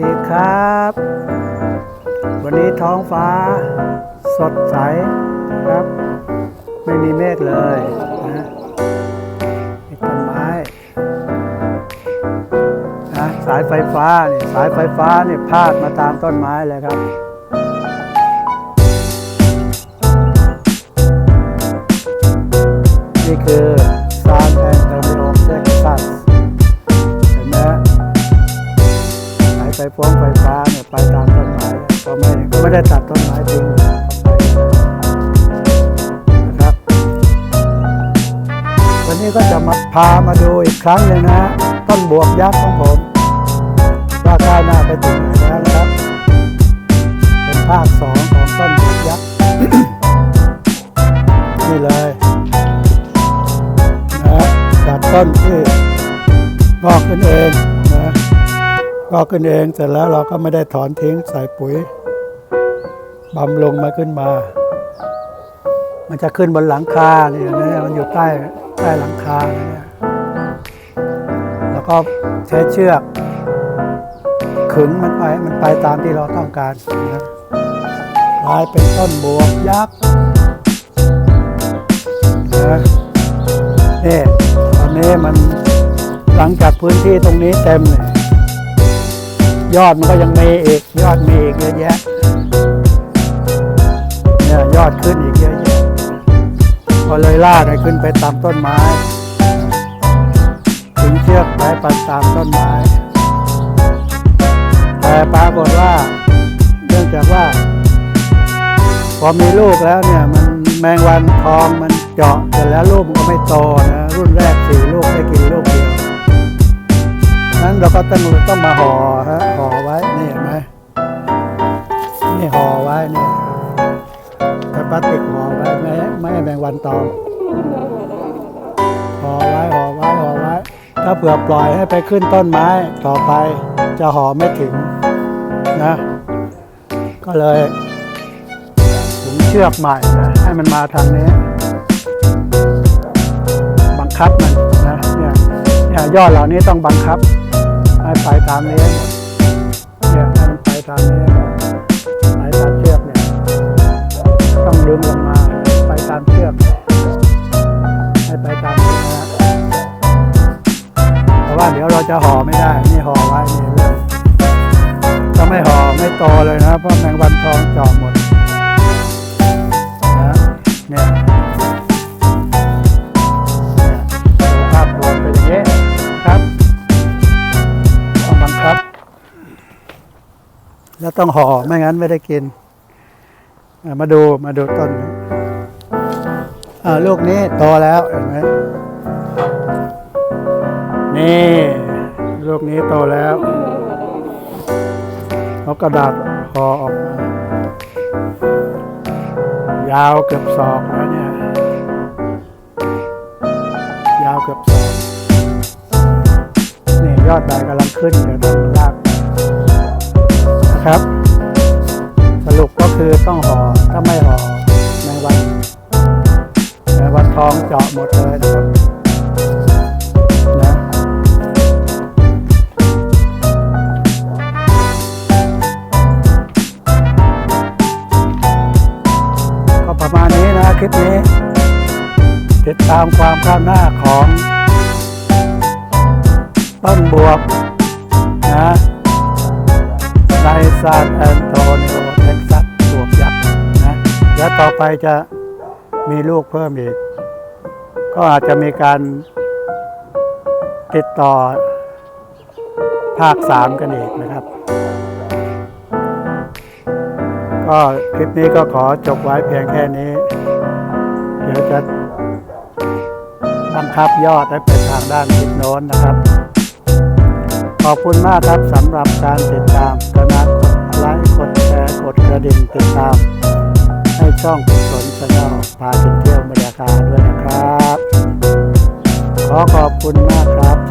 ดีครับ วันนี้ท้องฟ้าสดใสครับ ไม่มีเมฆเลยนะมีต้นไม้นะสายไฟฟ้าเนี่ยสายไฟฟ้าเนี่ยพาดมาตามต้นไม้เลยครับนี่คือ ฟฟ้องไฟฟ้าเนี่ยไปตามต้นไม้ก็ไม่ก็ไม่ได้ตัดต้นไม้ทิ้งนะครับ วันนี้ก็จะมาพามาดูอีกครั้งหนึ่งนะต้นบวบยักษ์ของผมว่าก้าวหน้าไปถึงไหนแล้วนะครับ เป็นภาคสองของต้นบวบยักษ์นี่เลยนะจากต้นที่งอกขึ้นเอง กขึ้นเองเสร็จแล้วเราก็ไม่ได้ถอนทิ้งใส่ปุ๋ยบำรุงมาขึ้นมา มันจะขึ้นบนหลังคาเนี่ยนะมันอยู่ใต้ใต้หลังคาเนี่ยแล้วก็ใช้เชือกขึงมันไปมันไปตามที่เราต้องการนะกลายเป็นต้นบวบยักษ์นะนี่ตอนนี้มันหลังจากพื้นที่ตรงนี้เต็มเลย ยอดมันก็ยังมีอีกยอดมีอีกเยอะแยะเนี่ยยอดขึ้นอีกเยอะแยะก็เลยลากให้ขึ้นไปตามต้นไม้ ถึงเชือกไปปันตามต้นไม้ แต่ปรากฏว่าเนื่องจากว่า พอมีลูกแล้วเนี่ยมันแมงวันทองมันเจาะเสร็จแล้วลูกมันก็ไม่โตนะรุ่นแรกสี่ลูกได้กินลูก นั้นเราก็ต้องต้องมาห่อฮะห่อไว้นี่เห็นไหมนี่ห่อไว้นี่แต่พลาสติกห่อไว้ไม่ให้ไม่ให้แมงวันตอมห่อไว้ห่อไว้ห่อไว้ ถ้าเผื่อปล่อยให้ไปขึ้นต้นไม้ต่อไปจะห่อไม่ถึงนะ ก็เลยผมเชือกใหม่ให้มันมาทางนี้ บังคับมันนะเนี่ยเนี่ยยอดเหล่านี้ต้องบังคับ ตามนี้เนี่ยให้มันไปตามนี้ไปตามเชือกเนี่ยต้องดึงลงมาไปตามเชือกให้ไปตามนี้นะแต่ว่าเดี๋ยวเราจะห่อไม่ได้นี่ห่อไว้นี่เริ่มถ้าไม่ห่อไม่โตเลยนะเพราะแมงวันทองจาะหมดนะเนี่ย แล้วต้องห่อไม่งั้นไม่ได้กิน มาดูมาดูต้นลูกนี้โตแล้วเห็นไหมนี่ลูกนี้โตแล้วเอากระดาษห่อออกมายาวเกือบศอกแล้วเนี่ย ยาวเกือบศอกนี่ยอดใบกำลังขึ้นเดี๋ยวต้งลาก นะครับ สรุปก็คือต้องห่อถ้าไม่ห่อในวันในวันทองเจาะหมดเลยนะครับนะก็ประมาณนี้นะคลิปนี้ ติดตามความก้าวหน้าของต้นบวบนะ ในซานแอนโตนิโอเท็กซัสบวยักษ์นะแล้วต่อไปจะมีลูกเพิ่มอีก ก็อาจจะมีการติดต่อภาคสามกันอีกนะครับ ก็คลิปนี้ก็ขอจบไว้เพียงแค่นี้ เดี๋ยวจะบังคับยอดให้เป็นทางด้านทิศโน้นนะครับ ขอบคุณมากครับสำหรับการติดตามกรุณากดไลค์กดแชร์กดกระดิ่งติดตาม ให้ช่องกุศลชาแนลพาเที่ยวบรรยากาศด้วยนะครับ ขอขอบคุณมากครับ